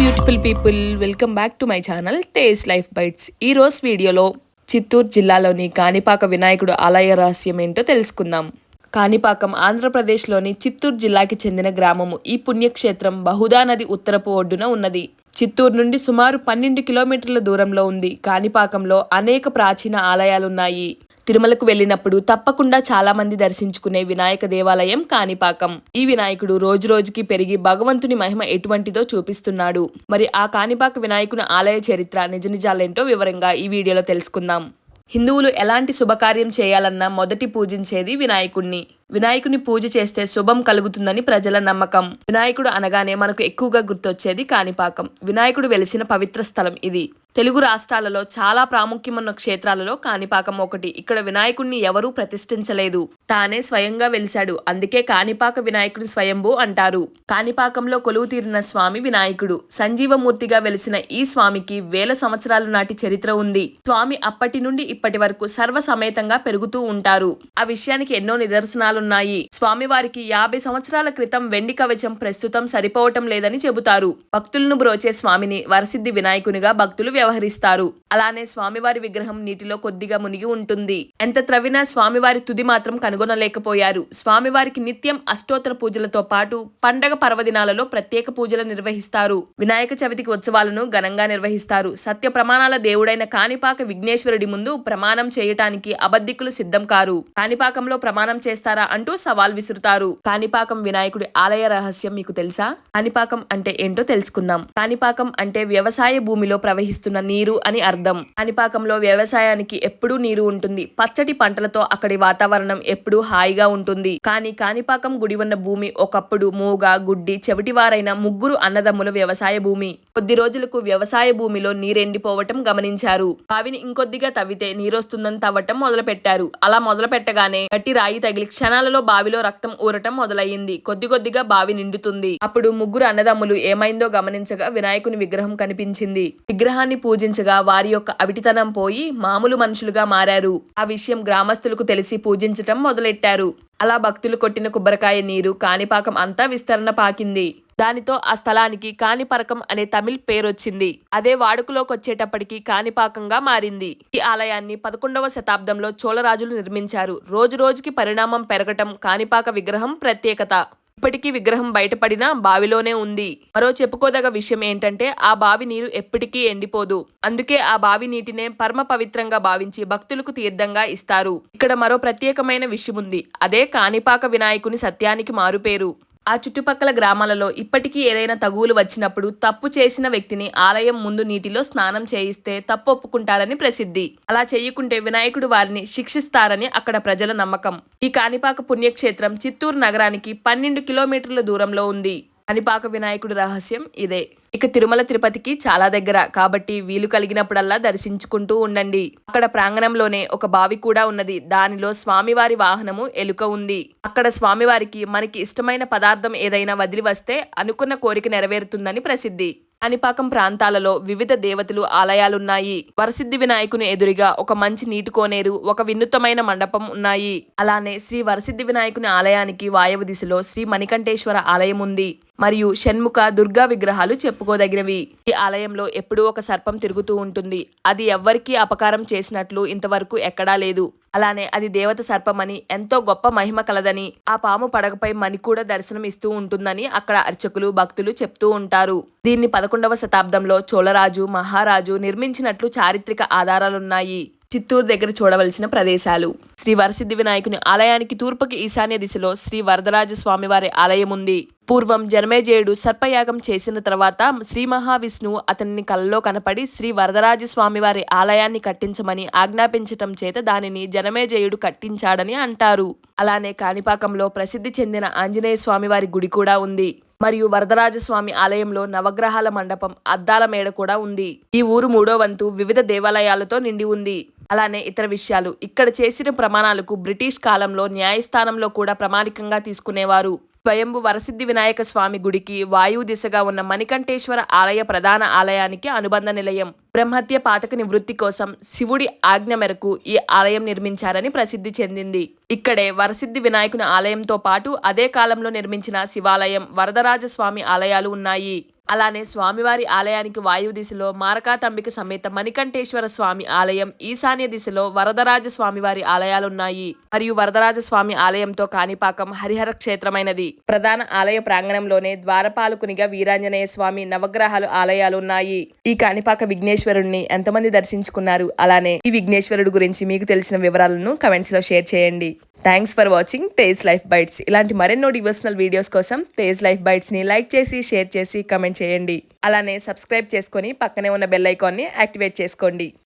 Beautiful people welcome back to my channel Tej life bites ఈ రోజు వీడియోలో చిత్తూరు జిల్లాలోని కాణిపాక వినాయకుడు ఆలయ రహస్యం ఏంటో తెలుసుకుందాం. కాణిపాకం ఆంధ్రప్రదేశ్లోని చిత్తూరు జిల్లాకి చెందిన గ్రామము. ఈ పుణ్యక్షేత్రం బహుదా నది ఉత్తరపు ఒడ్డున ఉన్నది. చిత్తూరు నుండి సుమారు పన్నెండు కిలోమీటర్ల దూరంలో ఉంది. కాణిపాకంలో అనేక ప్రాచీన ఆలయాలున్నాయి. తిరుమలకు వెళ్ళినప్పుడు తప్పకుండా చాలా మంది దర్శించుకునే వినాయక దేవాలయం కాణిపాకం. ఈ వినాయకుడు రోజు రోజుకి పెరిగి భగవంతుని మహిమ ఎటువంటిదో చూపిస్తున్నాడు. మరి ఆ కాణిపాక వినాయకుని ఆలయ చరిత్ర నిజ నిజాలేంటో వివరంగా ఈ వీడియోలో తెలుసుకుందాం. హిందువులు ఎలాంటి శుభకార్యం చేయాలన్నా మొదటి పూజించేది వినాయకుణ్ణి. వినాయకుని పూజ చేస్తే శుభం కలుగుతుందని ప్రజల నమ్మకం. వినాయకుడు అనగానే మనకు ఎక్కువగా గుర్తొచ్చేది కాణిపాకం. వినాయకుడు వెలిసిన పవిత్ర స్థలం ఇది. తెలుగు రాష్ట్రాలలో చాలా ప్రాముఖ్యమున్న క్షేత్రాలలో కాణిపాకం ఒకటి. ఇక్కడ వినాయకుడిని ఎవరూ ప్రతిష్ఠించలేదు. తానే స్వయంగా వెలిశాడు. అందుకే కాణిపాక వినాయకుడు స్వయంభూ అంటారు. కాణిపాకంలో కొలువు తీరిన స్వామి వినాయకుడు. సంజీవమూర్తిగా వెలిసిన ఈ స్వామికి వేల సంవత్సరాల నాటి చరిత్ర ఉంది. స్వామి అప్పటి నుండి ఇప్పటి వరకు సర్వ సమేతంగా పెరుగుతూ ఉంటారు. ఆ విషయానికి ఎన్నో నిదర్శనాలున్నాయి. స్వామివారికి యాభై సంవత్సరాల క్రితం వెండి కవచం ప్రస్తుతం సరిపోవటం లేదని చెబుతారు. భక్తులను బ్రోచే స్వామిని వరసిద్ధి వినాయకునిగా భక్తులు వ్యవహరిస్తారు అలానే స్వామివారి విగ్రహం నీటిలో కొద్దిగా మునిగి ఉంటుంది. ఎంత త్రవినా స్వామివారి తుది మాత్రం కనుగొనలేకపోయారు. స్వామివారికి నిత్యం అష్టోత్తర పూజలతో పాటు పండగ పర్వదినాలలో ప్రత్యేక పూజలు నిర్వహిస్తారు. వినాయక చవితికి ఉత్సవాలను ఘనంగా నిర్వహిస్తారు. సత్య ప్రమాణాల దేవుడైన కాణిపాక విఘ్నేశ్వరుడి ముందు ప్రమాణం చేయటానికి అబద్ధికులు సిద్ధం కారు. కాణిపాకంలో ప్రమాణం చేస్తారా అంటూ సవాల్ విసురుతారు. కాణిపాకం వినాయకుడి ఆలయ రహస్యం మీకు తెలుసా? కాణిపాకం అంటే ఏంటో తెలుసుకుందాం. కాణిపాకం అంటే వ్యవసాయ భూమిలో ప్రవహిస్తున్న నీరు అని అర్థం. కాణిపాకంలో వ్యవసాయానికి ఎప్పుడూ నీరు ఉంటుంది. పచ్చటి పంటలతో అక్కడి వాతావరణం ఎప్పుడూ హాయిగా ఉంటుంది. కానీ కాణిపాకం గుడి ఉన్న భూమి ఒకప్పుడు మూగ గుడ్డి చెవిటివారైన ముగ్గురు అన్నదమ్ముల వ్యవసాయ భూమి. కొద్ది రోజులకు వ్యవసాయ భూమిలో నీరెండిపోవటం గమనించారు. బావిని ఇంకొద్దిగా తవ్వితే నీరొస్తుందని తవ్వటం మొదలు పెట్టారు అలా మొదలు పెట్టగానే గట్టి రాయి తగిలి క్షణాలలో బావిలో రక్తం ఊరటం మొదలయ్యింది. కొద్ది కొద్దిగా బావి నిండుతుంది. అప్పుడు ముగ్గురు అన్నదమ్ములు ఏమైందో గమనించగా వినాయకుని విగ్రహం కనిపించింది. విగ్రహాన్ని పూజించగా వారి యొక్క అవిటితనం పోయి మామూలు మనుషులుగా మారారు. ఆ విషయం గ్రామస్తులకు తెలిసి పూజించటం మొదలెట్టారు. అలా భక్తులు కొట్టిన కొబ్బరికాయ నీరు కాణిపాకం అంతా విస్తరణ పాకింది. దానితో ఆ స్థలానికి కాణిపరకం అనే తమిళ్ పేరొచ్చింది. అదే వాడుకలోకి వచ్చేటప్పటికి కాణిపాకంగా మారింది. ఈ ఆలయాన్ని పదకొండవ శతాబ్దంలో చోళరాజులు నిర్మించారు. రోజు రోజుకి పరిణామం పెరగటం కాణిపాక విగ్రహం ప్రత్యేకత. ఇప్పటికీ విగ్రహం బయటపడినా బావిలోనే ఉంది. మరో చెప్పుకోదగ విషయం ఏంటంటే ఆ బావి నీరు ఎప్పటికీ ఎండిపోదు. అందుకే ఆ బావి నీటినే పరమ పవిత్రంగా భావించి భక్తులకు తీర్థంగా ఇస్తారు. ఇక్కడ మరో ప్రత్యేకమైన విషయం ఉంది అదే కాణిపాక వినాయకుని సత్యానికి మారుపేరు. ఆ చుట్టుపక్కల గ్రామాలలో ఇప్పటికీ ఏదైనా తగువులు వచ్చినప్పుడు తప్పు చేసిన వ్యక్తిని ఆలయం ముందు నీటిలో స్నానం చేయిస్తే తప్పు ఒప్పుకుంటారని ప్రసిద్ధి. అలా చేయకుంటే వినాయకుడు వారిని శిక్షిస్తారని అక్కడ ప్రజల నమ్మకం. ఈ కాణిపాక పుణ్యక్షేత్రం చిత్తూరు నగరానికి పన్నెండు కిలోమీటర్ల దూరంలో ఉంది. అనిపాక వినాయకుడి రహస్యం ఇదే. ఇక తిరుమల తిరుపతికి చాలా దగ్గర. కాబట్టి వీలు కలిగినప్పుడల్లా దర్శించుకుంటూ ఉండండి. అక్కడ ప్రాంగణంలోనే ఒక బావి కూడా ఉన్నది. దానిలో స్వామివారి వాహనము ఎలుక ఉంది. అక్కడ స్వామివారికి మనకి ఇష్టమైన పదార్థం ఏదైనా వదిలి వస్తే అనుకున్న కోరిక నెరవేరుతుందని ప్రసిద్ధి. అనిపాకం ప్రాంతాలలో వివిధ దేవతలు ఆలయాలున్నాయి. వరసిద్ధి వినాయకుని ఎదురుగా ఒక మంచి నీటి కోనేరు ఒక వినూతమైన మండపం ఉన్నాయి. అలానే శ్రీ వరసిద్ధి వినాయకుని ఆలయానికి వాయవ దిశలో శ్రీ మణికంఠేశ్వర ఆలయం ఉంది. మరియు షణ్ముఖ దుర్గా విగ్రహాలు చెప్పుకోదగినవి. ఈ ఆలయంలో ఎప్పుడూ ఒక సర్పం తిరుగుతూ ఉంటుంది. అది ఎవ్వరికీ అపకారం చేసినట్లు ఇంతవరకు ఎక్కడా లేదు. అలానే అది దేవత సర్పమని ఎంతో గొప్ప మహిమ కలదని ఆ పాము పడగపై మణి కూడా దర్శనం ఇస్తూ ఉంటుందని అక్కడ అర్చకులు భక్తులు చెప్తూ ఉంటారు. దీన్ని పదకొండవ శతాబ్దంలో చోళరాజు మహారాజు నిర్మించినట్లు చారిత్రక ఆధారాలున్నాయి. చిత్తూరు దగ్గర చూడవలసిన ప్రదేశాలు. శ్రీ వరసిద్ధి వినాయకుని ఆలయానికి తూర్పుకి ఈశాన్య దిశలో శ్రీ వరదరాజ స్వామివారి ఆలయం ఉంది. పూర్వం జనమేజయుడు సర్పయాగం చేసిన తర్వాత శ్రీ మహావిష్ణువు అతన్ని కలలో కనపడి శ్రీ వరదరాజ స్వామివారి ఆలయాన్ని కట్టించమని ఆజ్ఞాపించటం చేత దానిని జనమేజయుడు కట్టించాడని అంటారు. అలానే కాణిపాకంలో ప్రసిద్ధి చెందిన ఆంజనేయ స్వామివారి గుడి కూడా ఉంది. మరియు వరదరాజస్వామి ఆలయంలో నవగ్రహాల మండపం అద్దాల మేడ కూడా ఉంది. ఈ ఊరు మూడో వంతు వివిధ దేవాలయాలతో నిండి ఉంది. అలానే ఇతర విషయాలు. ఇక్కడ చేసిన ప్రమాణాలకు బ్రిటిష్ కాలంలో న్యాయస్థానంలో కూడా ప్రామాణికంగా తీసుకునేవారు. స్వయంభు వరసిద్ధి వినాయక స్వామి గుడికి వాయువు దిశగా ఉన్న మణికంఠేశ్వర ఆలయ ప్రధాన ఆలయానికి అనుబంధ నిలయం. బ్రహ్మత్య పాతక నివృత్తి కోసం శివుడి ఆజ్ఞ మేరకు ఈ ఆలయం నిర్మించారని ప్రసిద్ధి చెందింది. ఇక్కడే వరసిద్ధి వినాయకుని ఆలయంతో పాటు అదే కాలంలో నిర్మించిన శివాలయం వరదరాజ స్వామి ఆలయాలు ఉన్నాయి. అలానే స్వామివారి ఆలయానికి వాయువు దిశలో మారకాతంబిక సమేత మణికంఠేశ్వర స్వామి ఆలయం ఈశాన్య దిశలో వరదరాజ స్వామివారి ఆలయాలున్నాయి. మరియు వరదరాజ స్వామి ఆలయంతో కాణిపాకం హరిహర క్షేత్రమైనది. ప్రధాన ఆలయ ప్రాంగణంలోనే ద్వారపాలకునిగా వీరాంజనేయ స్వామి నవగ్రహాలు ఆలయాలు ఉన్నాయి ఈ కాణిపాక విఘ్నేశ్వరుడిని ఎంతమంది దర్శించుకున్నారు? అలానే ఈ విఘ్నేశ్వరుడు గురించి మీకు తెలిసిన వివరాలను కమెంట్స్లో షేర్ చేయండి. Thanks for watching Tej life bites ఇలాంటి మరెన్నో డివోషనల్ వీడియోస్ కోసం తేజ్ లైఫ్ బైట్స్ని లైక్ చేసి షేర్ చేసి కమెంట్ చేయండి. అలానే సబ్స్క్రైబ్ చేసుకొని పక్కనే ఉన్న బెల్ ఐకాన్ని యాక్టివేట్ చేసుకోండి.